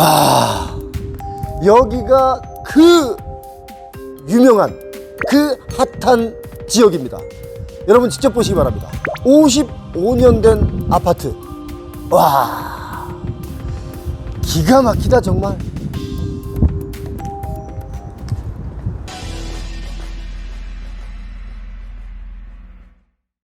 와 여기가 그 유명한 그 핫한 지역입니다. 여러분 직접 보시기 바랍니다. 55년 된 아파트. 와 기가 막히다 정말.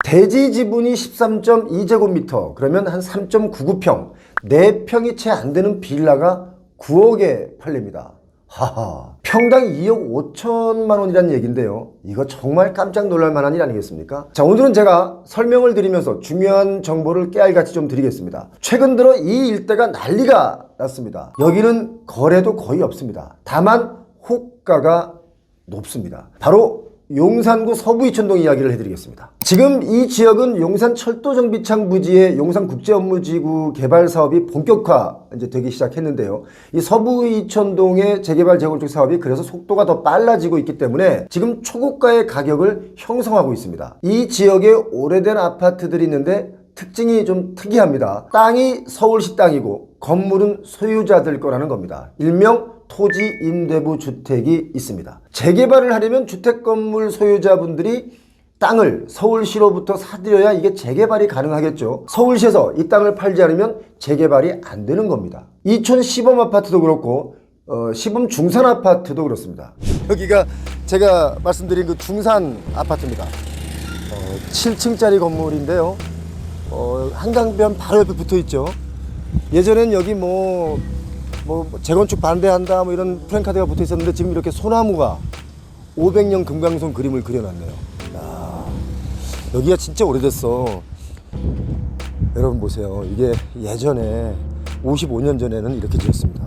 대지 지분이 13.2제곱미터 그러면 한 3.99평 4평이 채 안 되는 빌라가 9억에 팔립니다. 하하. 평당 2억 5천만 원이라는 얘기인데요. 이거 정말 깜짝 놀랄 만한 일 아니겠습니까? 자 오늘은 제가 설명을 드리면서 중요한 정보를 깨알같이 좀 드리겠습니다. 최근 들어 이 일대가 난리가 났습니다. 여기는 거래도 거의 없습니다. 다만 호가가 높습니다. 바로 용산구 서부이천동 이야기를 해드리겠습니다. 지금 이 지역은 용산 철도 정비창 부지의 용산 국제업무지구 개발 사업이 본격화 이제 되기 시작했는데요. 이 서부이천동의 재개발 재건축 사업이 그래서 속도가 더 빨라지고 있기 때문에 지금 초고가의 가격을 형성하고 있습니다. 이 지역에 오래된 아파트들이 있는데 특징이 좀 특이합니다. 땅이 서울시 땅이고 건물은 소유자들 거라는 겁니다. 일명 토지 임대부 주택이 있습니다. 재개발을 하려면 주택 건물 소유자분들이 땅을 서울시로부터 사들여야 이게 재개발이 가능하겠죠. 서울시에서 이 땅을 팔지 않으면 재개발이 안 되는 겁니다. 이촌 시범 아파트도 그렇고 어, 시범 중산 아파트도 그렇습니다. 여기가 제가 말씀드린 그 중산 아파트입니다. 어, 7층짜리 건물인데요. 어, 한강변 바로 옆에 붙어 있죠. 예전엔 여기 뭐, 뭐 재건축 반대한다 뭐 이런 프랭카드가 붙어 있었는데 지금 이렇게 소나무가 500년 금강송 그림을 그려놨네요. 야, 여기가 진짜 오래됐어. 여러분 보세요. 이게 예전에 55년 전에는 이렇게 지었습니다.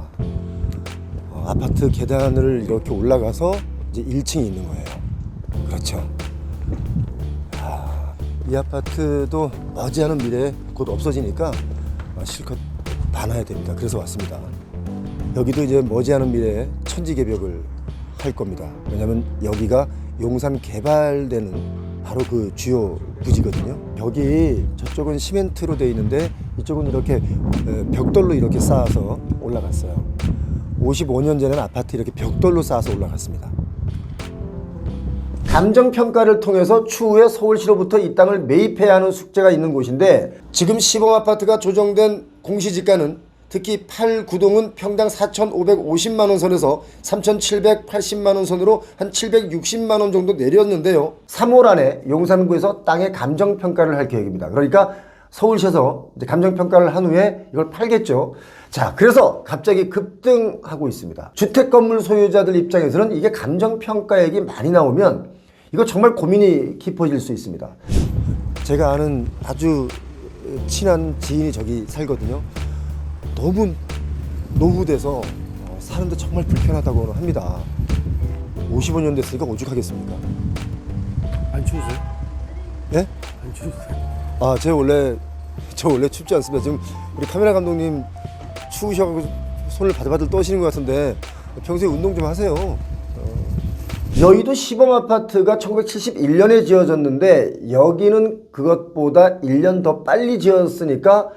어, 아파트 계단을 이렇게 올라가서 이제 1층이 있는 거예요. 그렇죠. 이 아파트도 머지않은 미래에 곧 없어지니까 어, 실컷 봐놔야 됩니다. 그래서 왔습니다. 여기도 이제 머지않은 미래에 천지 개벽을 할 겁니다. 왜냐하면 여기가 용산 개발되는 바로 그 주요 부지거든요. 여기 저쪽은 시멘트로 돼 있는데 이쪽은 이렇게 에, 벽돌로 이렇게 쌓아서 올라갔어요. 55년 전에는 아파트 이렇게 벽돌로 쌓아서 올라갔습니다. 감정 평가를 통해서 추후에 서울시로부터 이 땅을 매입해야 하는 숙제가 있는 곳인데 지금 시범 아파트가 조정된 공시지가는 특히 8, 9동은 평당 4,550만 원 선에서 3,780만 원 선으로 한 760만 원 정도 내렸는데요. 3월 안에 용산구에서 땅의 감정 평가를 할 계획입니다. 그러니까 서울시에서 이제 감정 평가를 한 후에 이걸 팔겠죠. 자, 그래서 갑자기 급등하고 있습니다. 주택 건물 소유자들 입장에서는 이게 감정 평가액이 많이 나오면 이거 정말 고민이 깊어질 수 있습니다. 제가 아는 아주 친한 지인이 저기 살거든요. 너무 노후돼서 어, 사는데 정말 불편하다고 합니다. 55년 됐으니까 오죽하겠습니까? 안 추우세요? 예? 안 추우세요? 아, 제 원래 저 원래 춥지 않습니다. 지금 우리 카메라 감독님 추우셔가지고 손을 바들바들 떠시는 것 같은데 평소에 운동 좀 하세요. 여의도 시범 아파트가 1971년에 지어졌는데 여기는 그것보다 1년 더 빨리 지었으니까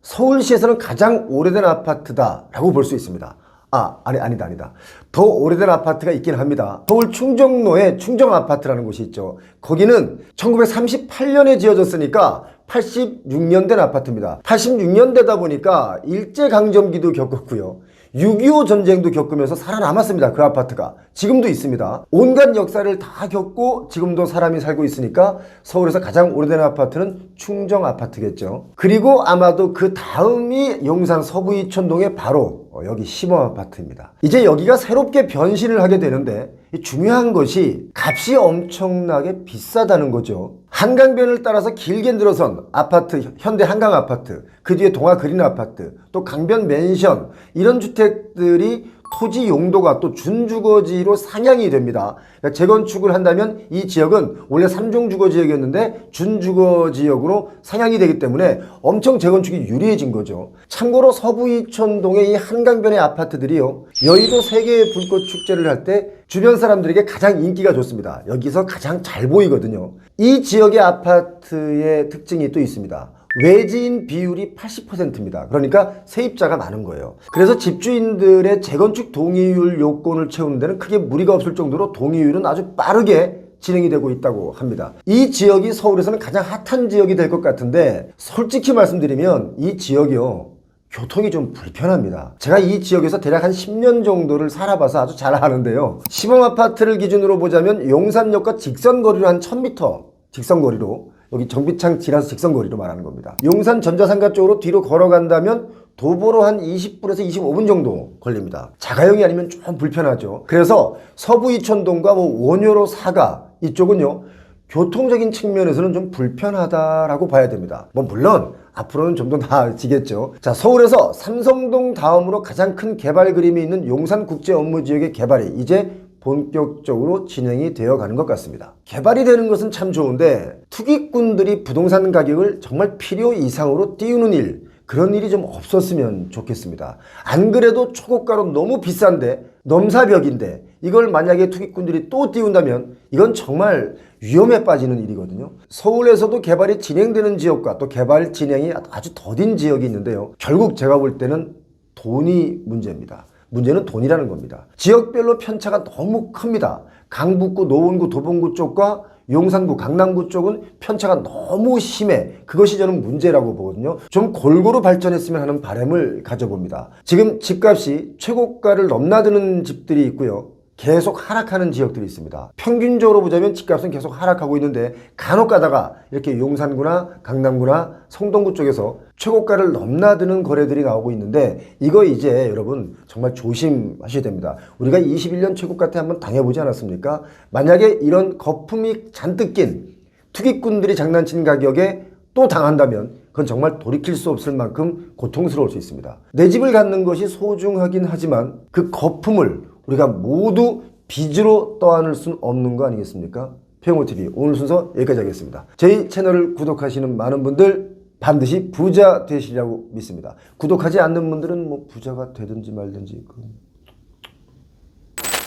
서울시에서는 가장 오래된 아파트다라고 볼 수 있습니다. 아, 아니, 아니다, 아니다. 더 오래된 아파트가 있긴 합니다. 서울 충정로에 충정 아파트라는 곳이 있죠. 거기는 1938년에 지어졌으니까 86년 된 아파트입니다. 86년 되다 보니까 일제강점기도 겪었고요. 6.25 전쟁도 겪으면서 살아남았습니다. 그 아파트가. 지금도 있습니다. 온갖 역사를 다 겪고 지금도 사람이 살고 있으니까 서울에서 가장 오래된 아파트는 충정 아파트겠죠. 그리고 아마도 그 다음이 용산 서부이천동의 바로 어, 여기 시범 아파트입니다. 이제 여기가 새롭게 변신을 하게 되는데 이 중요한 것이 값이 엄청나게 비싸다는 거죠. 한강변을 따라서 길게 늘어선 아파트, 현대 한강 아파트, 그 뒤에 동아 그린 아파트, 또 강변 맨션 이런 주택들이 토지 용도가 또 준주거지로 상향이 됩니다. 그러니까 재건축을 한다면 이 지역은 원래 3종 주거 지역이었는데 준주거 지역으로 상향이 되기 때문에 엄청 재건축이 유리해진 거죠. 참고로 서부 이천동의 이 한강변의 아파트들이요. 여의도 세계 불꽃 축제를 할 때 주변 사람들에게 가장 인기가 좋습니다. 여기서 가장 잘 보이거든요. 이 지역의 아파트의 특징이 또 있습니다. 외지인 비율이 80%입니다. 그러니까 세입자가 많은 거예요. 그래서 집주인들의 재건축 동의율 요건을 채우는 데는 크게 무리가 없을 정도로 동의율은 아주 빠르게 진행이 되고 있다고 합니다. 이 지역이 서울에서는 가장 핫한 지역이 될 것 같은데 솔직히 말씀드리면 이 지역이요. 교통이 좀 불편합니다. 제가 이 지역에서 대략 한 10년 정도를 살아봐서 아주 잘 아는데요. 시범 아파트를 기준으로 보자면 용산역과 직선 거리로 한 1000m 직선 거리로 여기 정비창 지나서 직선거리로 말하는 겁니다. 용산 전자상가 쪽으로 뒤로 걸어간다면 도보로 한 20분에서 25분 정도 걸립니다. 자가용이 아니면 좀 불편하죠. 그래서 서부 이천동과 뭐 원효로 사가 이쪽은요. 교통적인 측면에서는 좀 불편하다라고 봐야 됩니다. 뭐 물론 앞으로는 좀 더 나아지겠죠. 자, 서울에서 삼성동 다음으로 가장 큰 개발 그림이 있는 용산 국제 업무 지역의 개발이 이제 본격적으로 진행이 되어 가는 것 같습니다. 개발이 되는 것은 참 좋은데 투기꾼들이 부동산 가격을 정말 필요 이상으로 띄우는 일, 그런 일이 좀 없었으면 좋겠습니다. 안 그래도 초고가로 너무 비싼데 넘사벽인데 이걸 만약에 투기꾼들이 또 띄운다면 이건 정말 위험에 빠지는 일이거든요. 서울에서도 개발이 진행되는 지역과 또 개발 진행이 아주 더딘 지역이 있는데요. 결국 제가 볼 때는 돈이 문제입니다. 문제는 돈이라는 겁니다. 지역별로 편차가 너무 큽니다. 강북구, 노원구, 도봉구 쪽과 용산구, 강남구 쪽은 편차가 너무 심해. 그것이 저는 문제라고 보거든요. 좀 골고루 발전했으면 하는 바람을 가져봅니다. 지금 집값이 최고가를 넘나드는 집들이 있고요. 계속 하락하는 지역들이 있습니다. 평균적으로 보자면 집값은 계속 하락하고 있는데 간혹 가다가 이렇게 용산구나 강남구나 성동구 쪽에서 최고가를 넘나드는 거래들이 나오고 있는데 이거 이제 여러분 정말 조심하셔야 됩니다. 우리가 21년 최고가 때 한번 당해보지 않았습니까? 만약에 이런 거품이 잔뜩 낀 투기꾼들이 장난친 가격에 또 당한다면 그건 정말 돌이킬 수 없을 만큼 고통스러울 수 있습니다. 내 집을 갖는 것이 소중하긴 하지만 그 거품을 우리가 모두 빚으로 떠안을 수는 없는 거 아니겠습니까? 평호TV 오늘 순서 여기까지 하겠습니다. 저희 채널을 구독하시는 많은 분들 반드시 부자 되시리라고 믿습니다. 구독하지 않는 분들은 뭐 부자가 되든지 말든지 그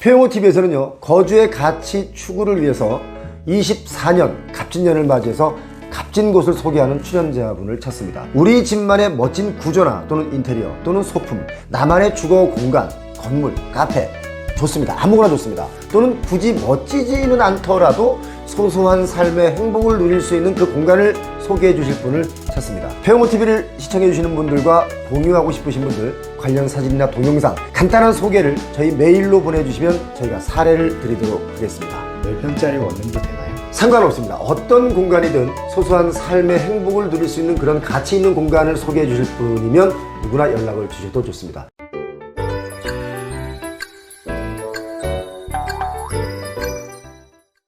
평호TV에서는요, 거주의 가치 추구를 위해서 24년 갑진년을 맞이해서 값진 곳을 소개하는 출연자분을 찾습니다. 우리 집만의 멋진 구조나 또는 인테리어 또는 소품, 나만의 주거 공간, 건물, 카페, 좋습니다. 아무거나 좋습니다. 또는 굳이 멋지지는 않더라도 소소한 삶의 행복을 누릴 수 있는 그 공간을 소개해 주실 분을 찾습니다. 배우모TV를 시청해 주시는 분들과 공유하고 싶으신 분들 관련 사진이나 동영상 간단한 소개를 저희 메일로 보내주시면 저희가 사례를 드리도록 하겠습니다. 몇 평짜리 원룸도 되나요? 상관없습니다. 어떤 공간이든 소소한 삶의 행복을 누릴 수 있는 그런 가치 있는 공간을 소개해 주실 분이면 누구나 연락을 주셔도 좋습니다.